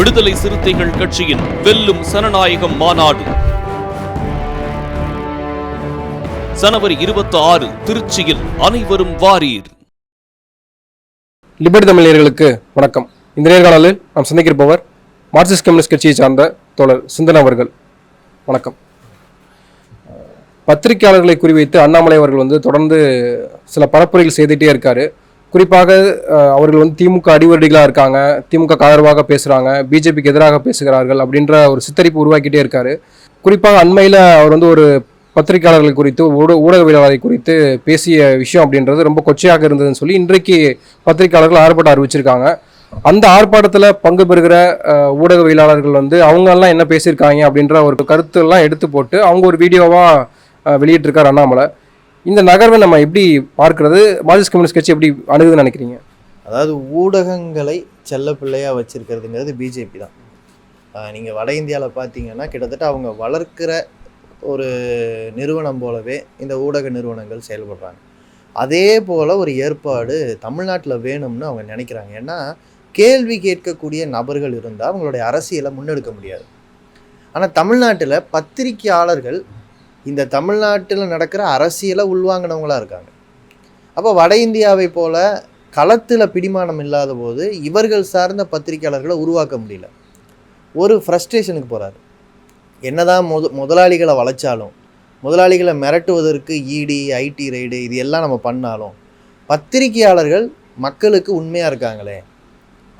விடுதலை சிறுத்தைகள் கட்சியின் வெல்லும் சனநாயகம் மாநாடு. ஜனவரி இருபத்தி ஆறு திருச்சியில் அனைவரும் வாரீர். லிபர்டி தமிழர்களுக்கு வணக்கம். இந்த நேர்காணலில் நாம் சந்திக்கிருப்பவர் மார்க்சிஸ்ட் கம்யூனிஸ்ட் கட்சியை சார்ந்த தோழர் சிந்தன் அவர்கள். வணக்கம். பத்திரிகையாளர்களை குறிவைத்து அண்ணாமலை அவர்கள் வந்து தொடர்ந்து சில பரப்புரைகள் செய்துட்டே இருக்காரு. குறிப்பாக அவர்கள் வந்து திமுக அடிவரடிகளாக இருக்காங்க திமுக ஆதரவாக பேசுகிறாங்க பிஜேபிக்கு எதிராக பேசுகிறார்கள் அப்படின்ற ஒரு சித்தரிப்பு உருவாக்கிட்டே இருக்கார். குறிப்பாக அண்மையில் அவர் வந்து ஒரு பத்திரிகையாளர்கள் குறித்து ஊட ஊடகவியலாளரை குறித்து பேசிய விஷயம் அப்படின்றது ரொம்ப கொச்சையாக இருந்ததுன்னு சொல்லி இன்றைக்கு பத்திரிகையாளர்கள் ஆர்ப்பாட்டம் அறிவிச்சிருக்காங்க. அந்த ஆர்ப்பாட்டத்தில் பங்கு பெறுகிற ஊடகவியலாளர்கள் வந்து அவங்கெல்லாம் என்ன பேசியிருக்காங்க அப்படின்ற ஒரு கருத்தெல்லாம் எடுத்து போட்டு அவங்க ஒரு வீடியோவாக வெளியிட்டிருக்கார் அண்ணாமலை. இந்த நகர்வை நம்ம எப்படி பார்க்கறது? மார்க்சிஸ்ட் கம்யூனிஸ்ட் கட்சி எப்படி அணுகுதுன்னு நினைக்கிறீங்க? அதாவது ஊடகங்களை செல்ல பிள்ளையாக வச்சுருக்கிறதுங்கிறது பிஜேபி தான். நீங்கள் வட இந்தியாவில் பார்த்தீங்கன்னா கிட்டத்தட்ட அவங்க வளர்க்கிற ஒரு நிறுவனம் போலவே இந்த ஊடக நிறுவனங்கள் செயல்படுறாங்க. அதே போல் ஒரு ஏற்பாடு தமிழ்நாட்டில் வேணும்னு அவங்க நினைக்கிறாங்க. ஏன்னா கேள்வி கேட்கக்கூடிய நபர்கள் இருந்தால் அவங்களுடைய அரசியலை முன்னெடுக்க முடியாது. ஆனால் தமிழ்நாட்டில் பத்திரிக்கையாளர்கள் இந்த தமிழ்நாட்டில் நடக்கிற அரசியலை உள்வாங்கினவங்களா இருக்காங்க. அப்போ வட இந்தியாவை போல் களத்தில் பிடிமானம் இல்லாத போது இவர்கள் சார்ந்த பத்திரிக்கையாளர்களை உருவாக்க முடியல. ஒரு ஃப்ரஸ்ட்ரேஷனுக்கு போகிறாரு என்னதான் முத முதலாளிகளை வளைச்சாலும் முதலாளிகளை மிரட்டுவதற்கு இடி ஐடி ரைடு இது எல்லாம் நம்ம பண்ணாலும் பத்திரிக்கையாளர்கள் மக்களுக்கு உண்மையாக இருக்காங்களே?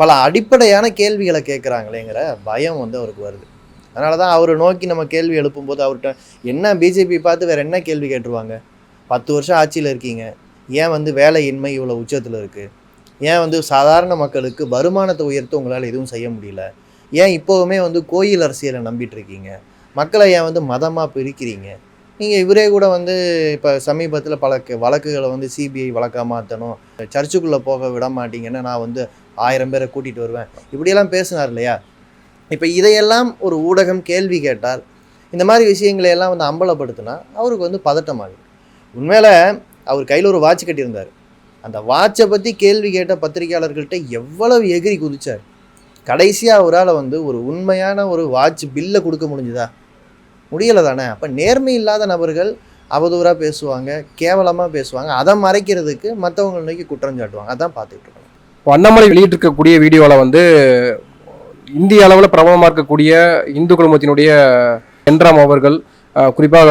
பல அடிப்படையான கேள்விகளை கேட்குறாங்களேங்கிற பயம் வந்து அவருக்கு வருது. அதனால தான் அவரை நோக்கி நம்ம கேள்வி எழுப்பும்போது அவர்கிட்ட என்ன பிஜேபி பார்த்து வேறு என்ன கேள்வி கேட்டுருவாங்க? பத்து வருஷம் ஆட்சியில் இருக்கீங்க. ஏன் வந்து வேலையின்மை இவ்வளோ உச்சத்தில் இருக்குது ஏன் வந்து சாதாரண மக்களுக்கு வருமானத்தை உயர்த்த உங்களால் எதுவும் செய்ய முடியல? ஏன் இப்போவுமே வந்து கோயில் அரசியலை நம்பிட்டு இருக்கீங்க? மக்களை ஏன் வந்து மதமாக பிரிக்கிறீங்க? நீங்கள் இவரே கூட வந்து இப்போ சமீபத்தில் பல வழக்குகளை வந்து சிபிஐ வழக்காக மாற்றணும் சர்ச்சுக்குள்ளே போக விட மாட்டீங்கன்னா நான் வந்து ஆயிரம் பேரை கூட்டிகிட்டு வருவேன். இப்படியெல்லாம் பேசினார் இல்லையா? இப்போ இதையெல்லாம் ஒரு ஊடகம் கேள்வி கேட்டால் இந்த மாதிரி விஷயங்களை எல்லாம் வந்து அம்பலப்படுத்தினா அவருக்கு வந்து பதட்டமாகுது உண்மையில் அவர் கையில் ஒரு வாட்ச் கட்டியிருந்தார். அந்த வாட்சை பற்றி கேள்வி கேட்ட பத்திரிகையாளர்கள்ட்ட எவ்வளவு எகிரி குதிச்சார். கடைசியாக அவரால் வந்து ஒரு உண்மையான ஒரு வாட்ச் பில்லை கொடுக்க முடிஞ்சுதா? முடியலை தானே. அப்போ நேர்மை இல்லாத நபர்கள் அவதூறாக பேசுவாங்க கேவலமாக பேசுவாங்க. அதை மறைக்கிறதுக்கு மற்றவங்களை நோக்கி குற்றம் சாட்டுவாங்க. அதான் பார்த்துக்கிட்டு இருக்கோம். இப்போ அண்ணாமலை வெளியிட்டிருக்கக்கூடிய வீடியோவில் வந்து இந்திய அளவில் பிரபலமாக இருக்கக்கூடிய இந்து குழுமத்தினுடைய என்றாம் அவர்கள் குறிப்பாக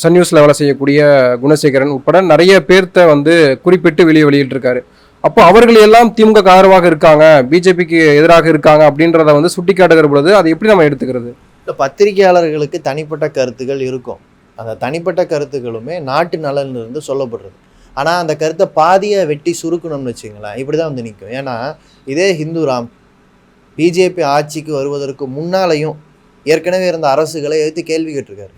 சன் நியூஸில் வேலை செய்யக்கூடிய குணசேகரன் உட்பட நிறைய பேர்த்த வந்து குறிப்பிட்டு வெளியே வெளியிட்டிருக்காரு. அப்போ அவர்கள் எல்லாம் திமுக ஆதரவாக இருக்காங்க பிஜேபிக்கு எதிராக இருக்காங்க அப்படின்றத வந்து சுட்டி காட்டுகிற பொழுது அதை எப்படி நம்ம எடுத்துக்கிறது? இந்த பத்திரிகையாளர்களுக்கு தனிப்பட்ட கருத்துக்கள் இருக்கும். அந்த தனிப்பட்ட கருத்துக்களுமே நாட்டு நலனிலிருந்து சொல்லப்படுறது. ஆனால் அந்த கருத்தை பாதியை வெட்டி சுருக்கணும்னு வச்சுங்களேன் இப்படி தான் வந்து நிற்கும் ஏன்னா இதே ஹிந்துராம் பிஜேபி ஆட்சிக்கு வருவதற்கு முன்னாலையும் ஏற்கனவே இருந்த அரசுகளை எதிர்த்து கேள்வி கேட்டிருக்காரு.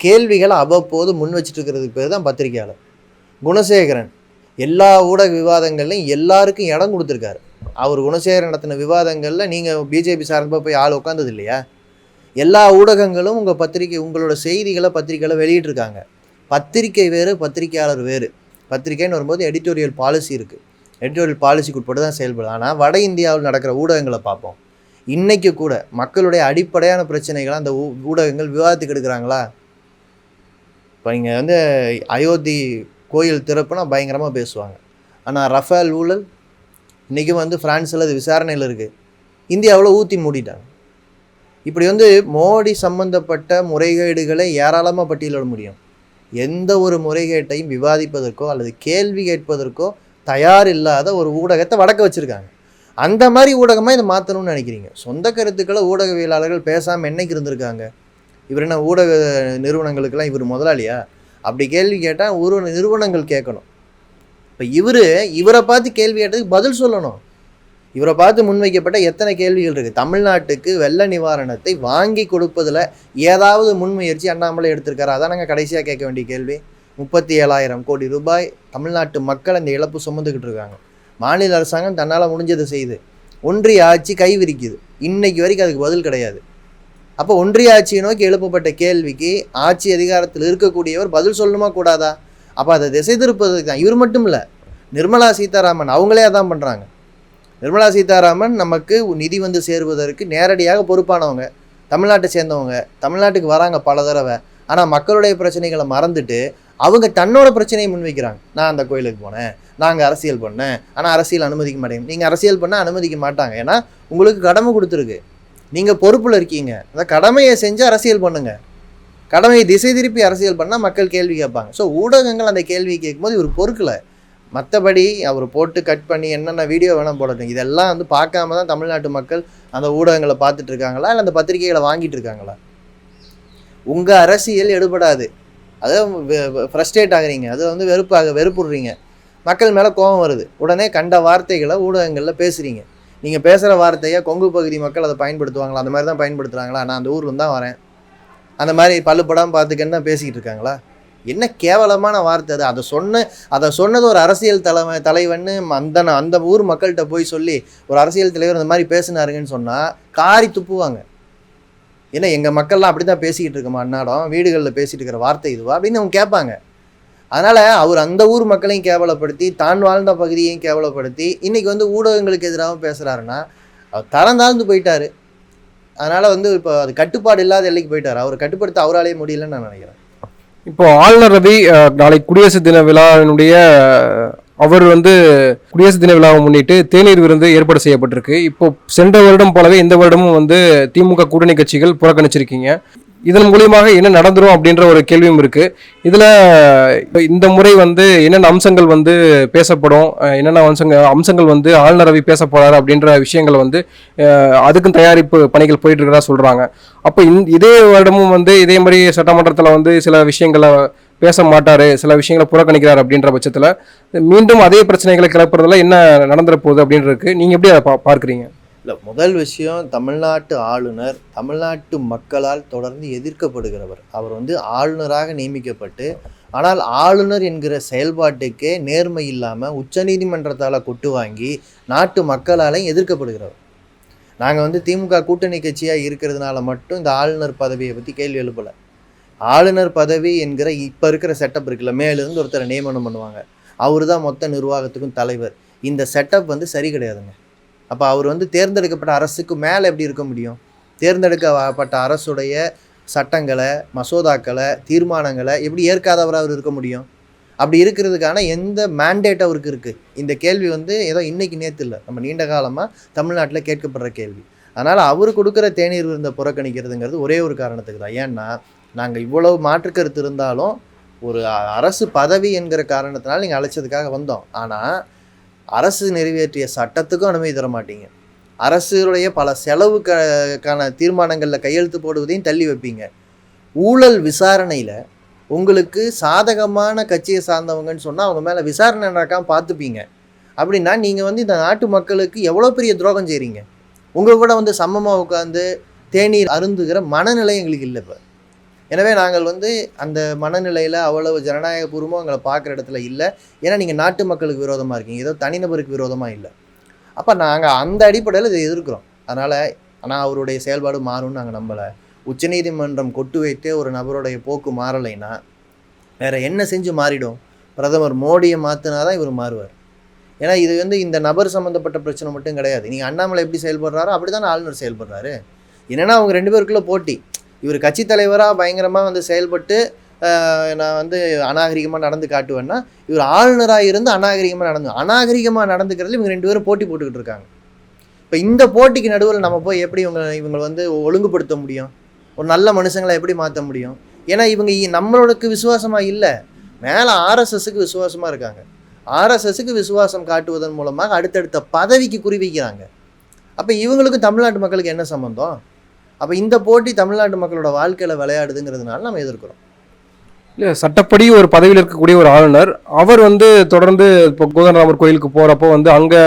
கேள்விகளை அவ்வப்போது முன் வச்சுட்டு இருக்கிறதுக்கு பேர் தான் பத்திரிகையாளர் குணசேகரன். எல்லா ஊடக விவாதங்கள்லையும் எல்லாருக்கும் இடம் கொடுத்துருக்காரு. அவர் குணசேகரன் நடத்தின விவாதங்களில் நீங்கள் பிஜேபி சார்பாக போய் ஆள் உட்காந்தது இல்லையா? எல்லா ஊடகங்களும் உங்கள் பத்திரிக்கை உங்களோட செய்திகளை பத்திரிகையில் வெளியிட்டிருக்காங்க. பத்திரிக்கை வேறு பத்திரிக்கையாளர் வேறு. பத்திரிக்கைன்னு வரும்போது எடிட்டோரியல் பாலிசி இருக்குது எடிட்டோரியல் பாலிசிக்கு உட்பட்டு தான் செயல்படும் ஆனால் வட இந்தியாவில் நடக்கிற ஊடகங்களை பார்ப்போம். இன்றைக்கி கூட மக்களுடைய அடிப்படையான பிரச்சனைகளை அந்த ஊ- ஊடகங்கள் விவாதத்துக்கு எடுக்கிறாங்களா? இப்போ நீங்கள் வந்து அயோத்தி கோயில் திறப்புனா பயங்கரமாக பேசுவாங்க. ஆனால் ரஃபேல் ஊழல் இன்றைக்கும் வந்து ஃப்ரான்ஸில் அது விசாரணையில் இருக்குது இந்தியாவில் ஊற்றி மூடிட்டாங்க. இப்படி வந்து மோடி சம்பந்தப்பட்ட முறைகேடுகளை ஏராளமாக பட்டியலிட முடியும். எந்த ஒரு முறைகேட்டையும் விவாதிப்பதற்கோ அல்லது கேள்வி கேட்பதற்கோ தயார் இல்லாத ஒரு ஊடகத்தை வடக்க வச்சுருக்காங்க. அந்த மாதிரி ஊடகமாக இதை மாற்றணும்னு நினைக்கிறீங்க? சொந்த கருத்துக்களை ஊடகவியலாளர்கள் பேசாமல் என்னைக்கு இருந்திருக்காங்க? இவர் என்ன ஊடக நிறுவனங்களுக்கெல்லாம் இவர் முதலாளியா? அப்படி கேள்வி கேட்டால் ஒரு நிறுவனங்கள் கேட்கணும். இப்போ இவர் இவரை பார்த்து கேள்வி கேட்டதுக்கு பதில் சொல்லணும். இவரை பார்த்து முன்வைக்கப்பட்ட எத்தனை கேள்விகள் இருக்குது தமிழ்நாட்டுக்கு வெள்ள நிவாரணத்தை வாங்கி கொடுப்பதில் ஏதாவது முன்முயற்சி அண்ணாமலை எடுத்திருக்காரு? அதான் நாங்கள் கடைசியாக கேட்க வேண்டிய கேள்வி. முப்பத்தி ஏழாயிரம் கோடி ரூபாய் தமிழ்நாட்டு மக்கள் இந்த இழப்பு சுமந்துக்கிட்டு இருக்காங்க. மாநில அரசாங்கம் தன்னால் முடிஞ்சதை செய்யுது ஒன்றிய ஆட்சி கைவிரிக்குது. இன்னைக்கு வரைக்கும் அதுக்கு பதில் கிடையாது. அப்போ ஒன்றிய ஆட்சியை நோக்கி எழுப்பப்பட்ட கேள்விக்கு ஆட்சி அதிகாரத்தில் இருக்கக்கூடியவர் பதில் சொல்லணுமா கூடாதா? அப்போ அதை திசை திருப்பதுக்கு தான். இவர் மட்டும் இல்லை நிர்மலா சீதாராமன் அவங்களே அதான் பண்ணுறாங்க நிர்மலா சீதாராமன் நமக்கு நிதி வந்து சேருவதற்கு நேரடியாக பொறுப்பானவங்க தமிழ்நாட்டை சேர்ந்தவங்க தமிழ்நாட்டுக்கு வராங்க பல தடவை. ஆனால் மக்களுடைய பிரச்சனைகளை மறந்துட்டு அவங்க தன்னோட பிரச்சனையை முன்வைக்கிறாங்க. நான் அந்த கோயிலுக்கு போனேன். நாங்கள் அரசியல் பண்ணேன். ஆனால் அரசியல் அனுமதிக்க மாட்டேங்க. நீங்கள் அரசியல் பண்ணால் அனுமதிக்க மாட்டாங்க. ஏன்னா உங்களுக்கு கடமை கொடுத்துருக்கு. நீங்கள் பொறுப்பில் இருக்கீங்க. அந்த கடமையை செஞ்சு அரசியல் பண்ணுங்கள் கடமையை திசை திருப்பி அரசியல் பண்ணால் மக்கள் கேள்வி கேட்பாங்க. ஸோ ஊடகங்கள் அந்த கேள்வி கேட்கும்போது இவர் பொறுக்கலை. மற்றபடி அவர் போட்டு கட் பண்ணி என்னென்ன வீடியோ வேணால் போடட்டும். இதெல்லாம் வந்து பார்க்காம தான் தமிழ்நாட்டு மக்கள் அந்த ஊடகங்களை பார்த்துட்ருக்காங்களா இல்லை அந்த பத்திரிகைகளை வாங்கிட்டு இருக்காங்களா? உங்கள் அரசியல் எடுபடாது. அதை ஃப்ரஸ்ட்ரேட் ஆகுறீங்க. அதை வந்து வெறுப்பாக வெறுப்புடுறீங்க. மக்கள் மேலே கோபம் வருது. உடனே கண்ட வார்த்தைகளை ஊடகங்களில் பேசுகிறீங்க நீங்கள் பேசுகிற வார்த்தையை கொங்கு பகுதி மக்கள் அதை பயன்படுத்துவாங்களா? அந்த மாதிரி தான் பயன்படுத்துகிறாங்களா நான் அந்த ஊர்லேருந்து தான் வரேன். அந்த மாதிரி பல்லுப்படாமல் பார்த்துக்கன்னு தான் பேசிக்கிட்டு இருக்காங்களா? என்ன கேவலமான வார்த்தை அது. அதை சொன்ன அதை சொன்னது ஒரு அரசியல் தலைவன் தலைவன்னு அந்த அந்த ஊர் மக்கள்கிட்ட போய் சொல்லி ஒரு அரசியல் தலைவர் இந்த மாதிரி பேசினாருங்கன்னு சொன்னால் காரி துப்புவாங்க. ஏன்னா எங்கள் மக்கள்லாம் அப்படி தான் பேசிக்கிட்டு இருக்கோமா அன்னாடம் வீடுகளில் பேசிகிட்டு இருக்கிற வார்த்தை இதுவா? அப்படின்னு அவங்க கேட்பாங்க. அதனால் அவர் அந்த ஊர் மக்களையும் கேவலப்படுத்தி தான் வாழ்ந்த பகுதியையும் கேவலப்படுத்தி இன்றைக்கி வந்து ஊடகங்களுக்கு எதிராக பேசுகிறாருன்னா அவர் தரம் தாழ்ந்து போயிட்டார். அதனால் வந்து இப்போ அது கட்டுப்பாடு இல்லாத எல்லைக்கு போயிட்டார். அவர் கட்டுப்படுத்த அவராலேயே முடியலன்னு நான் நினைக்கிறேன். இப்போ ஆளுநர் ரவி நாளை குடியரசு தின விழாவினுடைய அவர் வந்து குடியரசு தின விழாவை முன்னிட்டு தேநீர் விருந்து ஏற்பாடு செய்யப்பட்டிருக்கு. இப்போ சென்ற வருடம் போலவே இந்த வருடமும் வந்து திமுக கூட்டணி கட்சிகள் புறக்கணிச்சிருக்கீங்க. இதன் மூலியமாக என்ன நடந்துரும் அப்படின்ற ஒரு கேள்வியும் இருக்கு. இதுல இந்த முறை வந்து என்னென்ன அம்சங்கள் வந்து பேசப்படும் என்னென்ன அம்சங்கள் அம்சங்கள் வந்து ஆளுநர் ரவி பேச போறாரு அப்படின்ற விஷயங்கள் வந்து அதுக்கும் தயாரிப்பு பணிகள் போயிட்டு இருக்கிறதா சொல்றாங்க. அப்போ இதே வருடமும் வந்து இதே மாதிரி சட்டமன்றத்தில் வந்து சில விஷயங்களை பேச மாட்டார் சில விஷயங்களை புறக்கணிக்கிறார் அப்படின்ற பட்சத்தில் மீண்டும் அதே பிரச்சனைகளை கிளப்புறதுல என்ன நடந்துட போகுது அப்படின்னு நீங்கள் எப்படி அதை பா- பார்க்குறீங்க? இல்லை முதல் விஷயம் தமிழ்நாட்டு ஆளுநர் தமிழ்நாட்டு மக்களால் தொடர்ந்து எதிர்க்கப்படுகிறவர். அவர் வந்து ஆளுநராக நியமிக்கப்பட்டு ஆனால் ஆளுநர் என்கிற செயல்பாட்டுக்கே நேர்மை இல்லாமல் உச்சநீதிமன்றத்தால் கொட்டு வாங்கி நாட்டு மக்களாலையும் எதிர்க்கப்படுகிறவர். நாங்கள் வந்து திமுக கூட்டணி கட்சியாக இருக்கிறதுனால மட்டும் இந்த ஆளுநர் பதவியை பற்றி கேள்வி எழுப்பலை. ஆளுநர் பதவி என்கிற இப்போ இருக்கிற செட்டப் இருக்குல்ல மேலிருந்து ஒருத்தரை நியமனம் பண்ணுவாங்க. அவர் தான் மொத்த நிர்வாகத்துக்கும் தலைவர். இந்த செட்டப் வந்து சரி கிடையாதுங்க. அப்போ அவர் வந்து தேர்ந்தெடுக்கப்பட்ட அரசுக்கு மேலே எப்படி இருக்க முடியும்? தேர்ந்தெடுக்கப்பட்ட அரசுடைய சட்டங்களை மசோதாக்களை தீர்மானங்களை எப்படி ஏற்காதவராக அவர் இருக்க முடியும்? அப்படி இருக்கிறதுக்கான எந்த மேண்டேட் அவருக்கு இருக்குது இந்த கேள்வி வந்து ஏதோ இன்னைக்கு நேற்று இல்லை நம்ம நீண்ட காலமாக தமிழ்நாட்டில் கேட்கப்படுற கேள்வி. அதனால் அவர் கொடுக்குற தேநீர் விருந்தை புறக்கணிக்கிறதுங்கிறது ஒரே ஒரு காரணத்துக்கு தான். ஏன்னா நாங்கள் இவ்வளவு மாற்று கருத்து இருந்தாலும் ஒரு அரசு பதவி என்கிற காரணத்தினால் நீங்கள் அழைச்சதுக்காக வந்தோம். ஆனால் அரசு நிறைவேற்றிய சட்டத்துக்கும் அனுமதி தர மாட்டீங்க. அரசுடைய பல செலவுக்கான தீர்மானங்களில் கையெழுத்து போடுவதையும் தள்ளி வைப்பீங்க. ஊழல் விசாரணையில் உங்களுக்கு சாதகமான கட்சியை சார்ந்தவங்கன்னு சொன்னால் அவங்க மேலே விசாரணை நடக்காம பார்த்துப்பீங்க. அப்படின்னா நீங்கள் வந்து இந்த நாட்டு மக்களுக்கு எவ்வளோ பெரிய துரோகம் செய்கிறீங்க உங்கள் கூட வந்து சமமாக உட்காந்து தேநீர் அருந்துகிற மனநிலை எங்களுக்கு இல்லை இப்போ. எனவே நாங்கள் வந்து அந்த மனநிலையில் அவ்வளவு ஜனநாயகபூர்வமாக எங்களை பார்க்குற இடத்துல இல்லை. ஏன்னா நீங்கள் நாட்டு மக்களுக்கு விரோதமாக இருக்கீங்க. ஏதோ தனிநபருக்கு விரோதமாக இல்லை. அப்போ நாங்கள் அந்த அடிப்படையில் இதை எதிர்க்கிறோம். அதனால் ஆனால் அவருடைய செயல்பாடு மாறும்னு நாங்கள் நம்பலை. உச்சநீதிமன்றம் கொட்டு வைத்தே ஒரு நபருடைய போக்கு மாறலைன்னா வேறு என்ன செஞ்சு மாறிடும்? பிரதமர் மோடியை மாற்றினா தான் இவர் மாறுவார். ஏன்னா இது வந்து இந்த நபர் சம்மந்தப்பட்ட பிரச்சனை மட்டும் கிடையாது. நீங்கள் அண்ணாமலை எப்படி செயல்படுறாரோ அப்படி தான் ஆளுநர் செயல்படுறாரு. என்னன்னா அவங்க ரெண்டு பேருக்குள்ளே போட்டி. இவர் கட்சி தலைவராக பயங்கரமாக வந்து செயல்பட்டு நான் வந்து அநாகரிகமாக நடந்து காட்டுவேன்னா இவர் ஆளுநராக இருந்து அநாகரிகமாக நடந்து அநாகரிகமாக நடந்துக்கிறதுல இவங்க ரெண்டு பேரும் போட்டி போட்டுக்கிட்டு இருக்காங்க. இப்போ இந்த போட்டிக்கு நடுவில் நம்ம போய் எப்படி இவங்க இவங்களை வந்து ஒழுங்குபடுத்த முடியும்? ஒரு நல்ல மனுஷங்களை எப்படி மாற்ற முடியும்? ஏன்னா இவங்க இ- நம்மளோடக்கு விசுவாசமாக இல்லை. மேலே ஆர்எஸ்எஸ்க்கு விசுவாசமாக இருக்காங்க. ஆர்எஸ்எஸ்க்கு விசுவாசம் காட்டுவதன் மூலமாக அடுத்தடுத்த பதவிக்கு குறி வைக்கிறாங்க. அப்போ இவங்களுக்கும் தமிழ்நாட்டு மக்களுக்கு என்ன சம்மந்தம் அப்போ இந்த போட்டி தமிழ்நாட்டு மக்களோட வாழ்க்கையில் விளையாடுதுங்கிறதுனால நம்ம எதிர்க்கிறோம். இல்லை சட்டப்படி ஒரு பதவியில் இருக்கக்கூடிய ஒரு ஆளுநர் அவர் வந்து தொடர்ந்து இப்போ கோதண்டராமர் கோயிலுக்கு போகிறப்போ வந்து அங்கே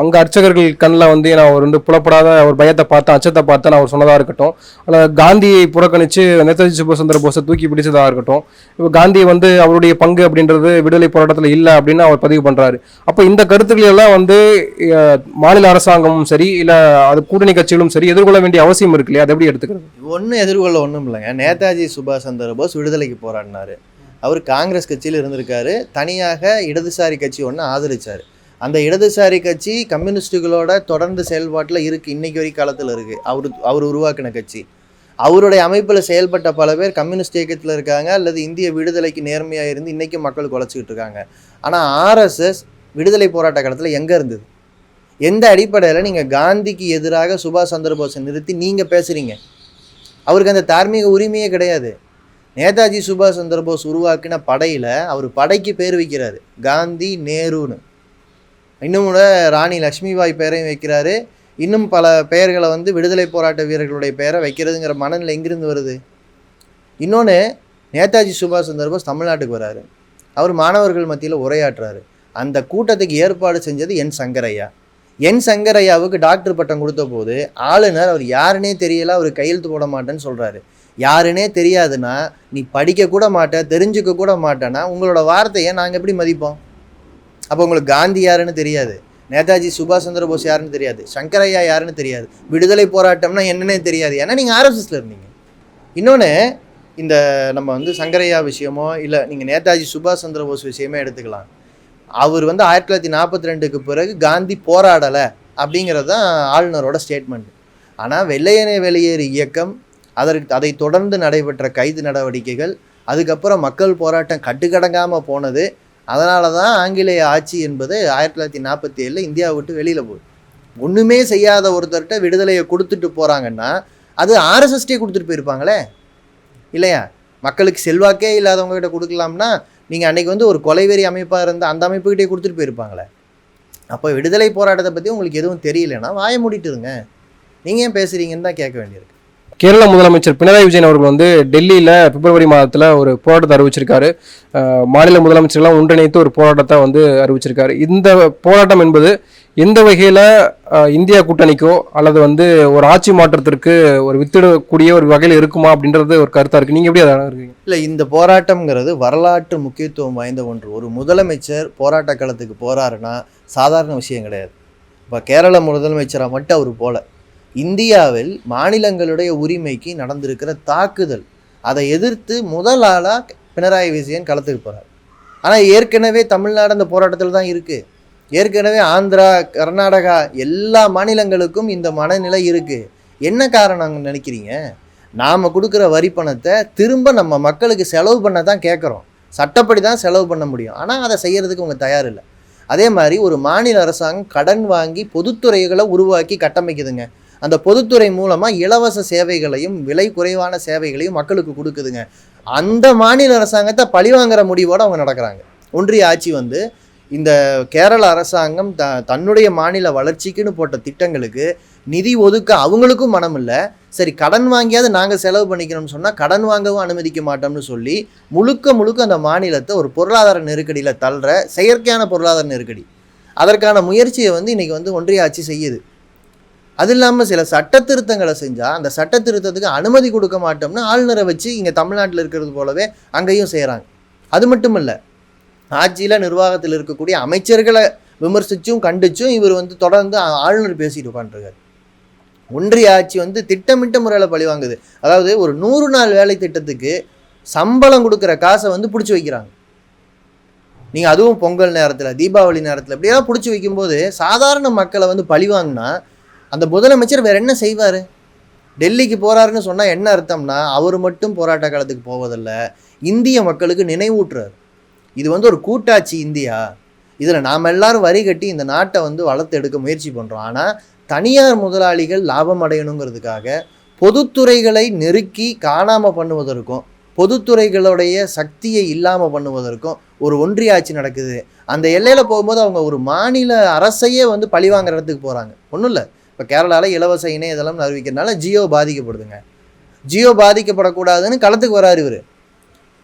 அங்கே அர்ச்சகர்கள் கண்ணில் வந்து நான் அவர் வந்து புலப்படாத ஒரு பயத்தை பார்த்தேன் அச்சத்தை பார்த்தேன் அவர் சொன்னதாக இருக்கட்டும். ஆனால் காந்தியை புறக்கணித்து நேதாஜி சுபாஷ் சந்திர போஸை தூக்கி பிடிச்சதாக இருக்கட்டும். இப்போ காந்தி வந்து அவருடைய பங்கு அப்படின்றது விடுதலை போராட்டத்தில் இல்லை அப்படின்னு அவர் பதிவு பண்ணுறாரு அப்போ இந்த கருத்துக்கள் எல்லாம் வந்து மாநில அரசாங்கமும் சரி இல்லை அது கூட்டணி கட்சிகளும் சரி எதிர்கொள்ள வேண்டிய அவசியம் இருக்கு இல்லையா? அதை எப்படி எடுத்துக்கிறது? ஒன்றும் எதிர்கொள்ள ஒன்றும் இல்லைங்க. நேதாஜி சுபாஷ் சந்திர போஸ் விடுதலைக்கு போராடினார். அவர் காங்கிரஸ் கட்சியில் இருந்திருக்காரு. தனியாக இடதுசாரி கட்சி ஒன்று ஆதரிச்சார். அந்த இடதுசாரி கட்சி கம்யூனிஸ்டுகளோட தொடர்ந்து செயல்பாட்டில் இருக்குது இன்றைக்கி வரைக்கும் காலத்தில் இருக்குது அவர் அவர் உருவாக்கின கட்சி. அவருடைய அமைப்பில் செயல்பட்ட பல பேர் கம்யூனிஸ்ட் இயக்கத்தில் இருக்காங்க. அல்லது இந்திய விடுதலைக்கு நேர்மையாக இருந்து இன்றைக்கும் மக்கள் குலைச்சிக்கிட்டு இருக்காங்க. ஆனால் ஆர்எஸ்எஸ் விடுதலை போராட்ட காலத்தில் எங்கே இருந்தது? எந்த அடிப்படையில் நீங்கள் காந்திக்கு எதிராக சுபாஷ் சந்திரபோஸை நிறுத்தி நீங்கள் பேசுகிறீங்க அவருக்கு அந்த தார்மீக உரிமையே கிடையாது. நேதாஜி சுபாஷ் சந்திரபோஸ் உருவாக்கின படையில் அவர் படைக்கு பேர் வைக்கிறாரு. காந்தி நேருன்னு. இன்னும் கூட ராணி லக்ஷ்மிபாய் பெயரையும் வைக்கிறாரு. இன்னும் பல பெயர்களை வந்து விடுதலை போராட்ட வீரர்களுடைய பெயரை வைக்கிறதுங்கிற மனநிலை எங்கிருந்து வருது? இன்னொன்று நேதாஜி சுபாஷ் சந்திர போஸ் தமிழ்நாட்டுக்கு வராரு. அவர் மாணவர்கள் மத்தியில் உரையாற்றுறாரு. அந்த கூட்டத்துக்கு ஏற்பாடு செஞ்சது என் சங்கரையா. என் சங்கரையாவுக்கு டாக்டர் பட்டம் கொடுத்த போது ஆளுநர் அவர் யாருன்னே தெரியல அவர் கையெழுத்து போட மாட்டேன்னு சொல்கிறாரு யாருன்னே தெரியாதுன்னா நீ படிக்க கூட மாட்ட தெரிஞ்சுக்க கூட மாட்டேன்னா உங்களோட வார்த்தையை நாங்கள் எப்படி மதிப்போம்? அப்போ உங்களுக்கு காந்தி யாருன்னு தெரியாது. நேதாஜி சுபாஷ் சந்திர போஸ் யாருன்னு தெரியாது. சங்கரையா யாருன்னு தெரியாது. விடுதலை போராட்டம்னா என்னன்னே தெரியாது. ஏன்னா நீங்கள் ஆர்எஸ்எஸில் இருந்தீங்க. இன்னொன்று இந்த நம்ம வந்து சங்கரையா விஷயமோ இல்லை நீங்கள் நேதாஜி சுபாஷ் சந்திர போஸ் விஷயமே எடுத்துக்கலாம். அவர் வந்து ஆயிரத்தி தொள்ளாயிரத்தி நாற்பத்தி ரெண்டுக்கு பிறகு காந்தி போராடலை அப்படிங்கிறது தான் ஆளுநரோட ஸ்டேட்மெண்ட் ஆனால் வெள்ளையனே வெளியேறு இயக்கம் அதற்கு அதை தொடர்ந்து நடைபெற்ற கைது நடவடிக்கைகள் அதுக்கப்புறம் மக்கள் போராட்டம் கட்டுக்கடங்காமல் போனது அதனால தான் ஆங்கிலேய ஆட்சி என்பது ஆயிரத்தி தொள்ளாயிரத்தி நாற்பத்தி ஏழில் இந்தியாவை விட்டு வெளியில் போகுது. ஒன்றுமே செய்யாத ஒருத்தர்கிட்ட விடுதலையை கொடுத்துட்டு போகிறாங்கன்னா அது ஆர்எஸ்எஸ்டே கொடுத்துட்டு போயிருப்பாங்களே? இல்லையா? மக்களுக்கு செல்வாக்கே இல்லாதவங்க கிட்ட கொடுக்கலாம்னா நீங்கள் அன்றைக்கி வந்து ஒரு கொலைவெறி அமைப்பாக இருந்த அந்த அமைப்புக்கிட்டே கொடுத்துட்டு போயிருப்பாங்களே? அப்போ விடுதலை போராட்டத்தை பற்றி உங்களுக்கு எதுவும் தெரியலன்னா வாயை மூடிட்டு இருங்க. நீங்கள் ஏன் பேசுகிறீங்கன்னு தான் கேட்க வேண்டியிருக்கு. கேரள முதலமைச்சர் பினராயி விஜயன் அவர்கள் வந்து டெல்லியில் பிப்ரவரி மாதத்தில் ஒரு போராட்டத்தை அறிவிச்சிருக்காரு. மாநில முதலமைச்சர்கள்லாம் ஒன்றிணைத்து ஒரு போராட்டத்தை வந்து அறிவிச்சிருக்காரு. இந்த போராட்டம் என்பது எந்த வகையில் இந்தியா கூட்டணிக்கோ அல்லது வந்து ஒரு ஆட்சி மாற்றத்திற்கு ஒரு வித்திடக்கூடிய ஒரு வகையில் இருக்குமா அப்படின்றது ஒரு கருத்தாக இருக்குது நீங்கள் எப்படி அதை இருக்கீங்க இல்லை இந்த போராட்டம்ங்கிறது வரலாற்று முக்கியத்துவம் வாய்ந்த ஒன்று. ஒரு முதலமைச்சர் போராட்ட களத்துக்கு போகிறாருன்னா சாதாரண விஷயம் கிடையாது. இப்போ கேரள முதலமைச்சராக மட்டும் அவர் போல. இந்தியாவில் மாநிலங்களுடைய உரிமைக்கு நடந்திருக்கிற தாக்குதல் அதை எதிர்த்து முதல் ஆளாக பினராயி விஜயன் களத்துக்கு போகிறார் ஆனால் ஏற்கனவே தமிழ்நாடு அந்த போராட்டத்தில் தான் இருக்குது ஏற்கனவே ஆந்திரா கர்நாடகா எல்லா மாநிலங்களுக்கும் இந்த மனநிலை இருக்குது என்ன காரணம் நினைக்கிறீங்க? நாம் கொடுக்குற வரி பணத்தை திரும்ப நம்ம மக்களுக்கு செலவு பண்ண தான் கேட்குறோம். சட்டப்படி தான் செலவு பண்ண முடியும். ஆனால் அதை செய்கிறதுக்கு அவங்க தயார் இல்லை. அதே மாதிரி ஒரு மாநில அரசாங்கம் கடன் வாங்கி பொதுத்துறைகளை உருவாக்கி கட்டமைக்குதுங்க. அந்த பொதுத்துறை மூலமாக இலவச சேவைகளையும் விலை குறைவான சேவைகளையும் மக்களுக்கு கொடுக்குதுங்க. அந்த மாநில அரசாங்கத்தை பழிவாங்குற முடிவோடு அவங்க நடக்கிறாங்க. ஒன்றிய ஆட்சி வந்து இந்த கேரள அரசாங்கம் த தன்னுடைய மாநில வளர்ச்சிக்குன்னு போட்ட திட்டங்களுக்கு நிதி ஒதுக்க அவங்களுக்கும் மனம் இல்லை சரி கடன் வாங்கியாவது நாங்கள் செலவு பண்ணிக்கிறோம்னு சொன்னால் கடன் வாங்கவும் அனுமதிக்க மாட்டோம்னு சொல்லி முழுக்க முழுக்க அந்த மாநிலத்தை ஒரு பொருளாதார நெருக்கடியில் தள்ளுற செயற்கையான பொருளாதார நெருக்கடி. அதற்கான முயற்சியை வந்து இன்றைக்கி வந்து ஒன்றிய ஆட்சி செய்யுது. அது இல்லாமல் சில சட்ட திருத்தங்களை செஞ்சால் அந்த சட்ட திருத்தத்துக்கு அனுமதி கொடுக்க மாட்டோம்னு ஆளுநரை வச்சு இங்கே தமிழ்நாட்டில் இருக்கிறது போலவே அங்கேயும் செய்கிறாங்க அது மட்டும் இல்லை ஆட்சியில் நிர்வாகத்தில் இருக்கக்கூடிய அமைச்சர்களை விமர்சிச்சும் கண்டிச்சும் இவர் வந்து தொடர்ந்து ஆளுநர் பேசிட்டு உட்காந்துருக்காரு ஒன்றிய ஆட்சி வந்து திட்டமிட்ட முறையில் பழிவாங்குது அதாவது ஒரு நூறு நாள் வேலை திட்டத்துக்கு சம்பளம் கொடுக்குற காசை வந்து பிடிச்சி வைக்கிறாங்க. நீங்கள் அதுவும் பொங்கல் நேரத்தில் தீபாவளி நேரத்தில் இப்படியெல்லாம் பிடிச்சி வைக்கும்போது சாதாரண மக்களை வந்து பழிவாங்கினா அந்த முதலமைச்சர் வேறு என்ன செய்வார்? டெல்லிக்கு போகிறாருன்னு சொன்னால் என்ன அர்த்தம்னா அவர் மட்டும் போராட்ட காலத்துக்கு போவதில்ல. இந்திய மக்களுக்கு நினைவூட்டுறார். இது வந்து ஒரு கூட்டாட்சி இந்தியா. இதில் நாம் எல்லாரும் வரி கட்டி இந்த நாட்டை வந்து வளர்த்து எடுக்க முயற்சி பண்ணுறோம் ஆனால் தனியார் முதலாளிகள் லாபம் அடையணுங்கிறதுக்காக பொதுத்துறைகளை நெருக்கி காணாமல் பண்ணுவதற்கும் பொதுத்துறைகளுடைய சக்தியை இல்லாமல் பண்ணுவதற்கும் ஒரு ஒன்றிய ஆட்சி நடக்குது. அந்த எல்லையில் போகும்போது அவங்க ஒரு மாநில அரசையே வந்து பழிவாங்குற இடத்துக்கு போகிறாங்க ஒன்றும் இல்லை. இப்போ கேரளாவில் இலவச இணையதளம் அறிவிக்கிறதுனால ஜியோ பாதிக்கப்படுதுங்க. ஜியோ பாதிக்கப்படக்கூடாதுன்னு களத்துக்கு வராரு இவர்.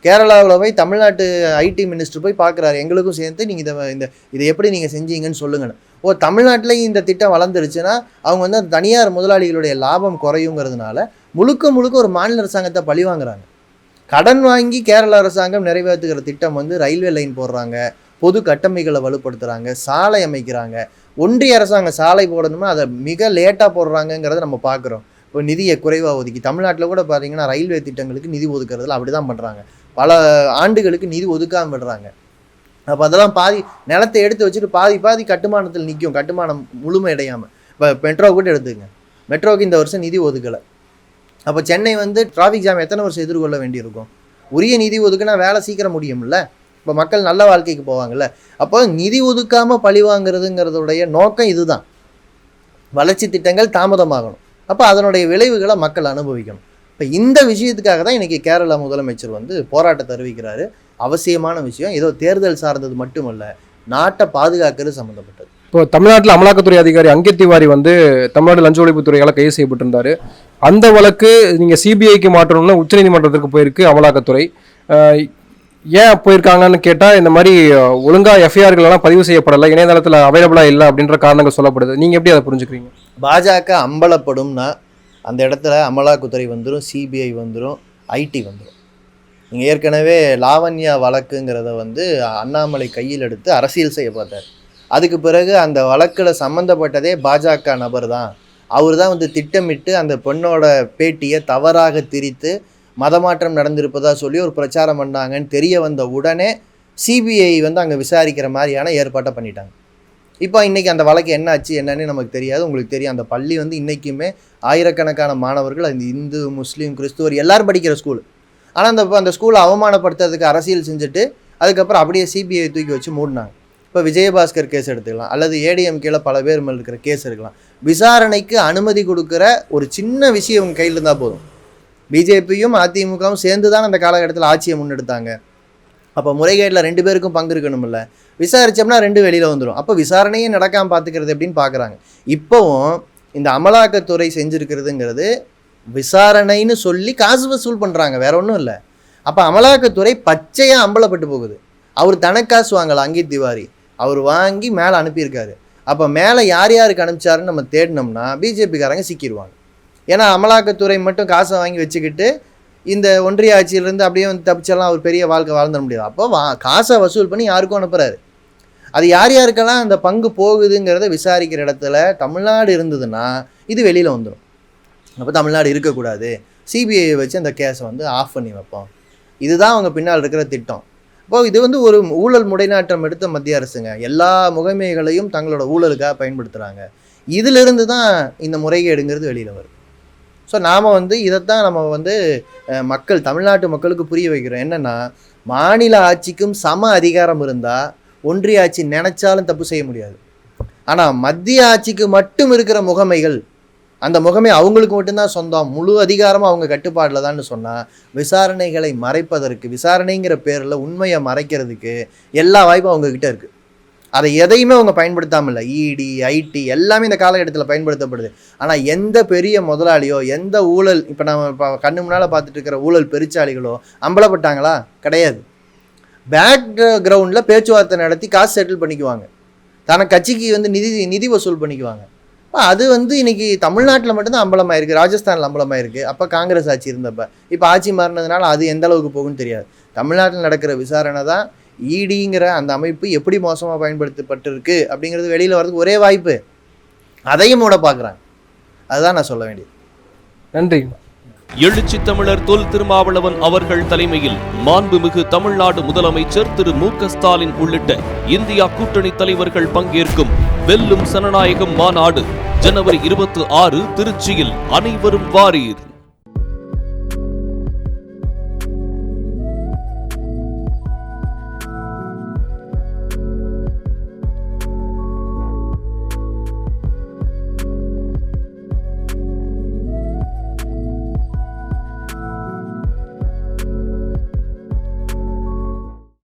கேரளாவில் போய் தமிழ்நாட்டு ஐடி மினிஸ்டர் போய் பார்க்குறாரு எங்களுக்கும் சேர்த்து நீங்கள் இதை இந்த இதை எப்படி நீங்கள் செஞ்சீங்கன்னு சொல்லுங்கன்னு. ஓ தமிழ்நாட்டிலையும் இந்த திட்டம் வளர்ந்துருச்சுன்னா அவங்க வந்து அந்த தனியார் முதலாளிகளுடைய லாபம் குறையுங்கிறதுனால முழுக்க முழுக்க ஒரு மாநில அரசாங்கத்தை பழி வாங்குறாங்க. கடன் வாங்கி கேரள அரசாங்கம் நிறைவேற்றுகிற திட்டம் வந்து ரயில்வே லைன் போடுறாங்க. பொது கட்டமைகளை வலுப்படுத்துகிறாங்க சாலை அமைக்கிறாங்க. ஒன்றிய அரசாங்கம் சாலை போடணுமோ? அதை மிக லேட்டாக போடுறாங்கங்கிறத நம்ம பார்க்குறோம் இப்போ நிதியை குறைவாக ஒதுக்கி தமிழ்நாட்டில் கூட பார்த்தீங்கன்னா ரயில்வே திட்டங்களுக்கு நிதி ஒதுக்குறதுல அப்படி தான் பண்ணுறாங்க பல ஆண்டுகளுக்கு நிதி ஒதுக்காமல் விடுறாங்க. அப்போ அதெல்லாம் பாதி நிலத்தை எடுத்து வச்சுட்டு பாதி பாதி கட்டுமானத்தில் நிற்கும் கட்டுமானம் முழுமையடையாமல் இப்போ மெட்ரோ கூட எடுத்துங்க மெட்ரோவுக்கு இந்த வருஷம் நிதி ஒதுக்கலை. அப்போ சென்னை வந்து டிராஃபிக் ஜாம் எத்தனை வருஷம் எதிர்கொள்ள வேண்டியிருக்கும்? உரிய நிதி ஒதுக்குனா வேலை சீக்கிரம் முடியும்ல? இப்போ மக்கள் நல்ல வாழ்க்கைக்கு போவாங்கல்ல அப்போ நிதி ஒதுக்காமல் பழி வாங்குறதுங்கிறதுடைய நோக்கம் இதுதான். வளர்ச்சி திட்டங்கள் தாமதமாகணும். அப்போ அதனுடைய விளைவுகளை மக்கள் அனுபவிக்கணும். இப்போ இந்த விஷயத்துக்காக தான் இன்றைக்கி கேரளா முதலமைச்சர் வந்து போராட்டத்தை அறிவிக்கிறாரு. அவசியமான விஷயம் ஏதோ தேர்தல் சார்ந்தது மட்டுமல்ல நாட்டை பாதுகாக்கிறது சம்மந்தப்பட்டது இப்போ தமிழ்நாட்டில் அமலாக்கத்துறை அதிகாரி அங்கித் திவாரி வந்து தமிழ்நாடு லஞ்ச ஒழிப்புத்துறையால் கைது செய்யப்பட்டிருந்தாரு. அந்த வழக்கு நீங்கள் சிபிஐக்கு மாற்றணும்னு உச்சநீதிமன்றத்திற்கு போயிருக்கு அமலாக்கத்துறை. ஏன் போயிருக்காங்கன்னு கேட்டால் இந்த மாதிரி ஒழுங்காக ஒழுங்கா பதிவு செய்யப்படலை இணையதளத்தில் அவைலபிளாக இல்லை அப்படின்ற காரணங்கள் சொல்லப்படுது. நீங்கள் எப்படி அதை புரிஞ்சுக்கிறீங்க? பாஜக அம்பலப்படும்னா அந்த இடத்துல அமலாக்கத்துறை வந்துடும் சிபிஐ வந்துடும் ஐடி வந்துடும் நீங்கள் ஏற்கனவே லாவண்யா வழக்குங்கிறத வந்து அண்ணாமலை கையில் எடுத்து அரசியல் செய்ய பார்த்தார். அதுக்கு பிறகு அந்த வழக்கில் சம்மந்தப்பட்டதே பாஜக நபர் தான் அவர் தான் வந்து திட்டமிட்டு அந்த பெண்ணோட பேட்டியை தவறாக திரித்து மதமாற்றம் நடந்திருப்பதாக சொல்லி ஒரு பிரச்சாரம் பண்ணாங்கன்னு தெரிய வந்த உடனே சிபிஐ வந்து அங்கே விசாரிக்கிற மாதிரியான ஏற்பாட்டை பண்ணிட்டாங்க. இப்போ இன்றைக்கி அந்த வழக்கு என்ன ஆச்சு என்னன்னு நமக்கு தெரியாது. உங்களுக்கு தெரியும் அந்த பள்ளி வந்து இன்றைக்குமே ஆயிரக்கணக்கான மாணவர்கள் அந்த இந்து முஸ்லீம் கிறிஸ்துவர் எல்லோரும் படிக்கிற ஸ்கூல் ஆனால் அந்த அந்த ஸ்கூலை அவமானப்படுத்துறதுக்கு அரசியல் செஞ்சுட்டு அதுக்கப்புறம் அப்படியே சிபிஐ தூக்கி வச்சு மூடினாங்க. இப்போ விஜயபாஸ்கர் கேஸ் எடுத்துக்கலாம். அல்லது ஏடிஎம் கீழே பல பேர் மேல் இருக்கிற கேஸ் எடுக்கலாம். விசாரணைக்கு அனுமதி கொடுக்குற ஒரு சின்ன விஷயம் உங்கள் கையில் இருந்தால் போதும். பிஜேபியும் அதிமுகவும் சேர்ந்து தான் அந்த காலகட்டத்தில் ஆட்சியை முன்னெடுத்தாங்க. அப்போ முறைகேட்டில் ரெண்டு பேருக்கும் பங்கு இருக்கணும்ல. விசாரிச்சோம்னா ரெண்டு வெளியில் வந்துடும் அப்போ விசாரணையே நடக்காமல் பார்த்துக்கிறது எப்படின்னு பார்க்குறாங்க இப்போவும் இந்த அமலாக்கத்துறை செஞ்சுருக்கிறதுங்கிறது விசாரணைன்னு சொல்லி காசு வசூல் பண்ணுறாங்க வேற ஒன்றும் இல்லை. அப்போ அமலாக்கத்துறை பச்சையாக அம்பலப்பட்டு போகுது. அவர் தனக்கு காசு வாங்கல அங்கித் திவாரி. அவர் வாங்கி மேலே அனுப்பியிருக்காரு. அப்போ மேலே யார் யாருக்கு அனுப்பிச்சாருன்னு நம்ம தேடினோம்னா பிஜேபிக்காரங்க சிக்கிடுவாங்க ஏன்னா அமலாக்கத்துறை மட்டும் காசை வாங்கி வச்சுக்கிட்டு இந்த ஒன்றிய ஆட்சியிலேருந்து அப்படியே வந்து தப்பிச்செல்லாம் ஒரு பெரிய வாழ்க்கை வாழ்ந்துட முடியாது அப்போ வா காசை வசூல் பண்ணி யாருக்கும் அனுப்புகிறாரு அது யார் யாருக்கெல்லாம் அந்த பங்கு போகுதுங்கிறத விசாரிக்கிற இடத்துல தமிழ்நாடு இருந்ததுன்னா இது வெளியில் வந்துடும் அப்போ தமிழ்நாடு இருக்கக்கூடாது. சிபிஐ வச்சு அந்த கேஸை வந்து ஆஃப் பண்ணி வைப்போம். இதுதான் அவங்க பின்னால் இருக்கிற திட்டம். இப்போ இது வந்து ஒரு ஊழல் முடைநாட்டம் எடுத்த மத்திய அரசுங்க. எல்லா முகமைகளையும் தங்களோட ஊழலுக்காக பயன்படுத்துகிறாங்க இதிலிருந்து தான் இந்த முறைகேடுங்கிறது வெளியில் வரும் ஸோ நாம் வந்து இதைத்தான் நம்ம வந்து மக்கள் தமிழ்நாட்டு மக்களுக்கு புரிய வைக்கிறோம். என்னென்னா மாநில ஆட்சிக்கும் சம அதிகாரம் இருந்தால் ஒன்றிய ஆட்சி நினைச்சாலும் தப்பு செய்ய முடியாது. ஆனால் மத்திய ஆட்சிக்கு மட்டும் இருக்கிற முகமைகள் அந்த முகமை அவங்களுக்கு மட்டும்தான் சொந்தம். முழு அதிகாரமும் அவங்க கட்டுப்பாடில் தான் சொன்னால் விசாரணைகளை மறைப்பதற்கு விசாரணைங்கிற பேரில் உண்மையை மறைக்கிறதுக்கு எல்லா வாய்ப்பும் அவங்கக்கிட்ட இருக்குது அதை எதையுமே அவங்க பயன்படுத்தாமல் இல்லை இடி ஐடி எல்லாமே இந்த காலகட்டத்தில் பயன்படுத்தப்படுது. ஆனால் எந்த பெரிய முதலாளியோ எந்த ஊழல் இப்போ நம்ம இப்போ கண்ணு முன்னால் பார்த்துட்டு இருக்கிற ஊழல் பெருச்சாளிகளோ அம்பலப்பட்டாங்களா? கிடையாது. பேக் கிரவுண்டில் பேச்சுவார்த்தை நடத்தி காசு செட்டில் பண்ணிக்குவாங்க. தன கட்சிக்கு வந்து நிதி நிதி வசூல் பண்ணிக்குவாங்க. அது வந்து இன்னைக்கு தமிழ்நாட்டில் மட்டும்தான் அம்பலமாயிருக்கு. ராஜஸ்தானில் அம்பலமாயிருக்கு. அப்போ காங்கிரஸ் ஆட்சி இருந்தப்ப. இப்போ ஆட்சி மாறினதுனால அது எந்த அளவுக்கு போகும்னு தெரியாது. தமிழ்நாட்டில் நடக்கிற விசாரணை தான் இடிங்கிற அந்த அமைப்பு எப்படி மோசமாக பயன்படுத்தப்பட்டிருக்கு அப்படிங்கிறது வெளியில் வரதுக்கு ஒரே வாய்ப்பு. அதையும் மூட பார்க்குறாங்க. அதுதான் நான் சொல்ல வேண்டியது. நன்றி. எழுச்சி தமிழர் தொல் திருமாவளவன் அவர்கள் தலைமையில் மாண்புமிகு தமிழ்நாடு முதலமைச்சர் திரு மு க ஸ்டாலின் உள்ளிட்ட இந்தியா கூட்டணி தலைவர்கள் பங்கேற்கும் வெல்லும் சனநாயகம் மாநாடு ஜனவரி இருபத்தி ஆறு திருச்சியில் அனைவரும் வாரீர்.